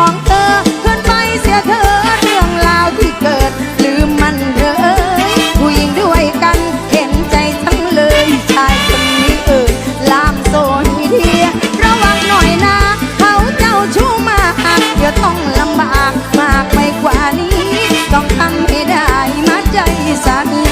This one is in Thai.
ของเธอเพื่อนไปเสียเธอเรื่องราวที่เกิด ลืมมันเถอผู้หญิงด้วยกันเห็นใจทั้งเลยชายคนนี้เอ่ยลามโซนีเทียระวังหน่อยนะ เขาเจ้าชู้มากเดี๋ยวต้องลำบากมากไปกว่านี้ ต้องทำให้ได้มาใจสามี